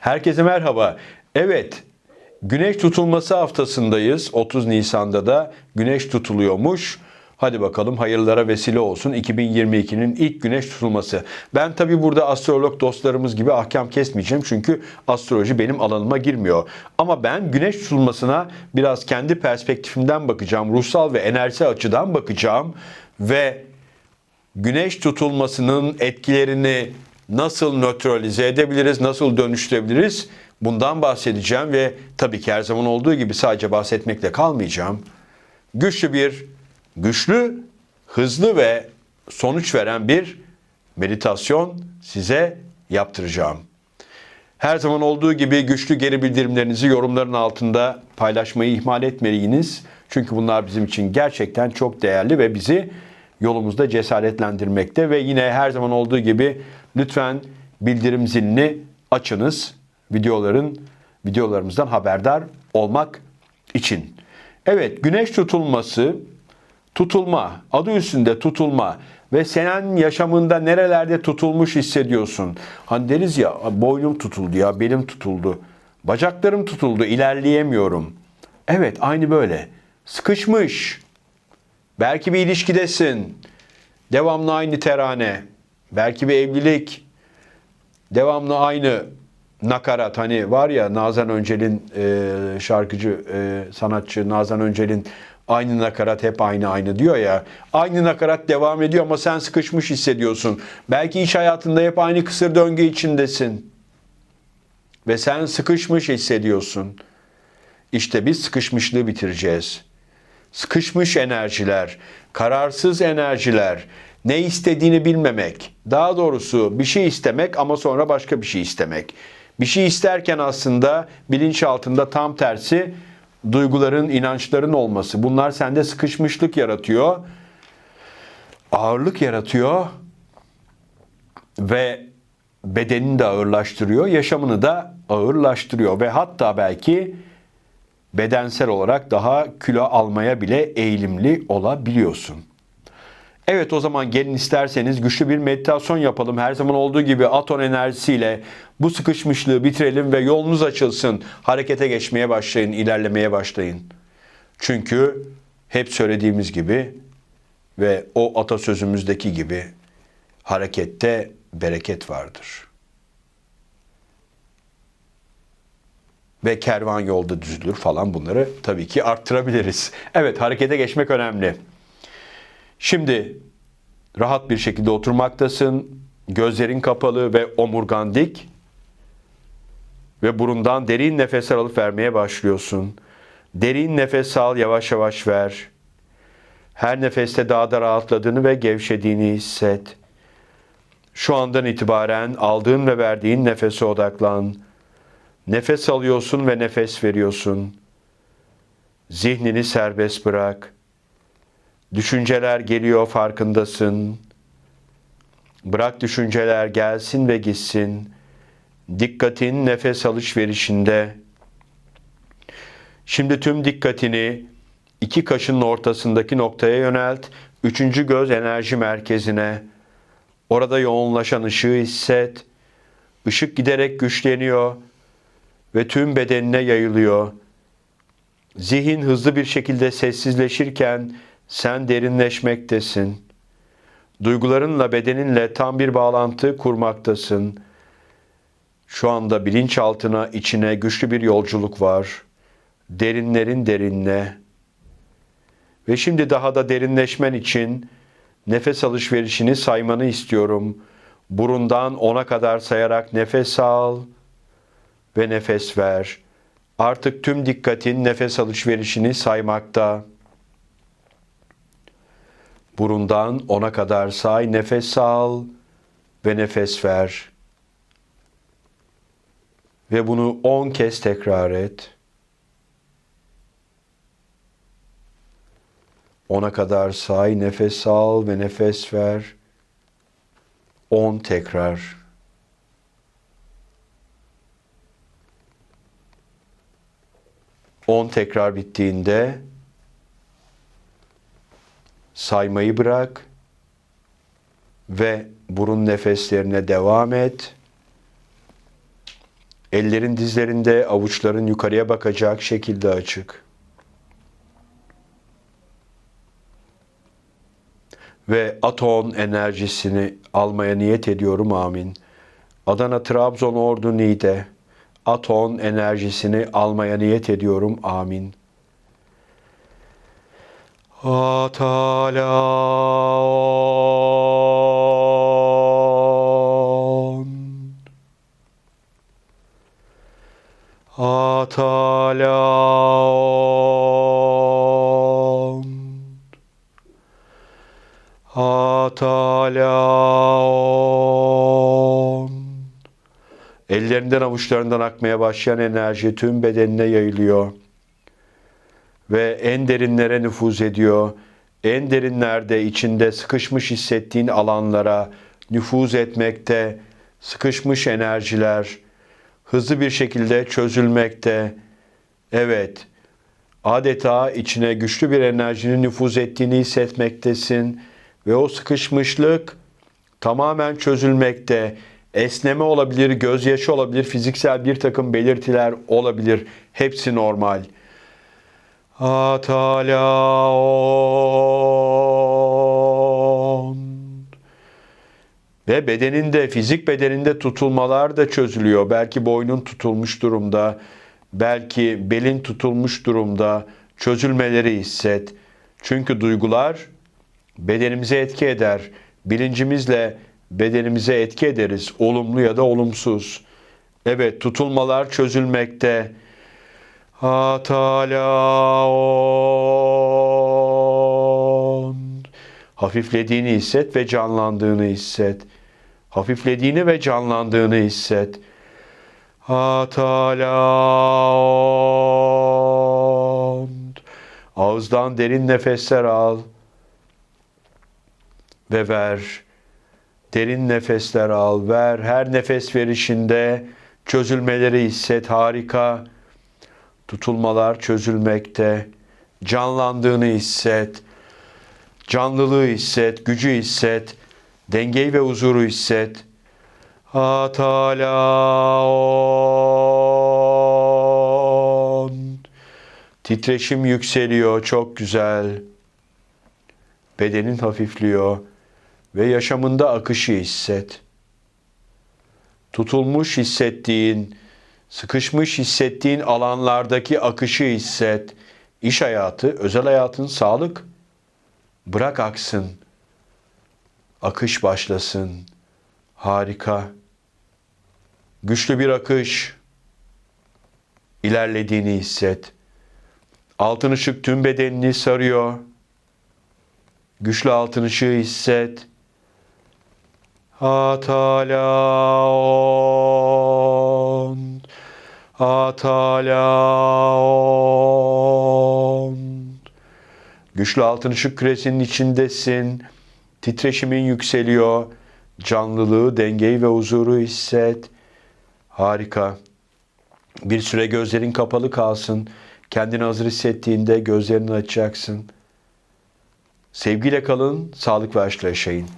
Herkese merhaba. Evet, güneş tutulması haftasındayız. 30 Nisan'da da güneş tutuluyormuş. Hadi bakalım hayırlara vesile olsun 2022'nin ilk güneş tutulması. Ben tabi burada astrolog dostlarımız gibi ahkam kesmeyeceğim çünkü astroloji benim alanıma girmiyor. Ama ben güneş tutulmasına biraz kendi perspektifimden bakacağım. Ruhsal ve enerjisel açıdan bakacağım ve güneş tutulmasının etkilerini nasıl nötralize edebiliriz, nasıl dönüştürebiliriz? Bundan bahsedeceğim ve tabii ki her zaman olduğu gibi sadece bahsetmekle kalmayacağım. Güçlü bir, güçlü, hızlı ve sonuç veren bir meditasyon size yaptıracağım. Her zaman olduğu gibi güçlü geri bildirimlerinizi yorumların altında paylaşmayı ihmal etmeyiniz. Çünkü bunlar bizim için gerçekten çok değerli ve bizi yolumuzda cesaretlendirmekte ve yine her zaman olduğu gibi lütfen bildirim zilini açınız videoların videolarımızdan haberdar olmak için. Evet, güneş tutulması, tutulma, adı üstünde tutulma ve senin yaşamında nerelerde tutulmuş hissediyorsun? Hani deriz ya boynum tutuldu ya belim tutuldu. Bacaklarım tutuldu ilerleyemiyorum. Evet aynı böyle. Sıkışmış. Belki bir ilişkidesin. Devamlı aynı terane. Belki bir evlilik. Devamlı aynı nakarat. Hani var ya Nazan Öncel'in e, şarkıcı, e, sanatçı Nazan Öncel'in aynı nakarat hep aynı aynı diyor ya. Aynı nakarat devam ediyor ama sen sıkışmış hissediyorsun. Belki iş hayatında hep aynı kısır döngü içindesin. Ve sen sıkışmış hissediyorsun. İşte biz sıkışmışlığı bitireceğiz. Sıkışmış enerjiler, kararsız enerjiler, ne istediğini bilmemek. Daha doğrusu bir şey istemek ama sonra başka bir şey istemek. Bir şey isterken aslında bilinçaltında tam tersi duyguların, inançların olması. Bunlar sende sıkışmışlık yaratıyor. Ağırlık yaratıyor ve bedenini de ağırlaştırıyor, yaşamını da ağırlaştırıyor ve hatta belki bedensel olarak daha kilo almaya bile eğilimli olabiliyorsun. Evet o zaman gelin isterseniz güçlü bir meditasyon yapalım. Her zaman olduğu gibi aton enerjisiyle bu sıkışmışlığı bitirelim ve yolunuz açılsın. Harekete geçmeye başlayın, ilerlemeye başlayın. Çünkü hep söylediğimiz gibi ve o atasözümüzdeki gibi harekette bereket vardır. Ve kervan yolda düzülür falan bunları tabii ki arttırabiliriz. Evet harekete geçmek önemli. Şimdi rahat bir şekilde oturmaktasın. Gözlerin kapalı ve omurgan dik. Ve burundan derin nefes alıp vermeye başlıyorsun. Derin nefes al, yavaş yavaş ver. Her nefeste daha da rahatladığını ve gevşediğini hisset. Şu andan itibaren aldığın ve verdiğin nefese odaklan. Nefes alıyorsun ve nefes veriyorsun. Zihnini serbest bırak. Düşünceler geliyor farkındasın. Bırak düşünceler gelsin ve gitsin. Dikkatin nefes alışverişinde. Şimdi tüm dikkatini iki kaşının ortasındaki noktaya yönelt. Üçüncü göz enerji merkezine. Orada yoğunlaşan ışığı hisset. Işık giderek güçleniyor ve tüm bedenine yayılıyor. Zihin hızlı bir şekilde sessizleşirken sen derinleşmektesin. Duygularınla bedeninle tam bir bağlantı kurmaktasın. Şu anda bilinçaltına, içine güçlü bir yolculuk var. Derinlerin derinle. Ve şimdi daha da derinleşmen için nefes alışverişini saymanı istiyorum. Burundan ona kadar sayarak nefes al ve nefes ver. Artık tüm dikkatin nefes alışverişini saymakta. Burundan ona kadar say, nefes al ve nefes ver. Ve bunu on kez tekrar et. Ona kadar say, nefes al ve nefes ver. On tekrar. On tekrar bittiğinde saymayı bırak ve burun nefeslerine devam et. Ellerin dizlerinde, avuçların yukarıya bakacak şekilde açık. Ve aton enerjisini almaya niyet ediyorum amin. Adana, Trabzon, Ordu, Niğde. Aton enerjisini almaya niyet ediyorum amin. Atalaon. Atalaon. Atalaon. Ellerinden avuçlarından akmaya başlayan enerji tüm bedenine yayılıyor. Ve en derinlere nüfuz ediyor. En derinlerde içinde sıkışmış hissettiğin alanlara nüfuz etmekte, sıkışmış enerjiler hızlı bir şekilde çözülmekte. Evet, adeta içine güçlü bir enerjinin nüfuz ettiğini hissetmektesin ve o sıkışmışlık tamamen çözülmekte. Esneme olabilir, gözyaşı olabilir, fiziksel bir takım belirtiler olabilir. Hepsi normal. Atalaon. Ve bedeninde, fizik bedeninde tutulmalar da çözülüyor. Belki boynun tutulmuş durumda, belki belin tutulmuş durumda. Çözülmeleri hisset. Çünkü duygular bedenimize etki eder. Bilincimizle bedenimize etki ederiz. Olumlu ya da olumsuz. Evet, tutulmalar çözülmekte. Atalaon. Hafiflediğini hisset ve canlandığını hisset. Hafiflediğini ve canlandığını hisset. Atalaon. Ağızdan derin nefesler al ve ver. Derin nefesler al, ver. Her nefes verişinde çözülmeleri hisset. Harika. Tutulmalar çözülmekte. Canlandığını hisset. Canlılığı hisset, gücü hisset. Dengeyi ve huzuru hisset. Atalaon. Titreşim yükseliyor, çok güzel. Bedenin hafifliyor ve yaşamında akışı hisset. Tutulmuş hissettiğin, sıkışmış hissettiğin alanlardaki akışı hisset. İş hayatı, özel hayatın, sağlık bırak aksın. Akış başlasın. Harika. Güçlü bir akış. İlerlediğini hisset. Altın ışık tüm bedenini sarıyor. Güçlü altın ışığı hisset. Atalaon. Atalaon. Güçlü altın ışık küresinin içindesin. Titreşimin yükseliyor. Canlılığı, dengeyi ve huzuru hisset. Harika. Bir süre gözlerin kapalı kalsın. Kendini hazır hissettiğinde gözlerini açacaksın. Sevgiyle kalın, sağlık ve aşkla yaşayın.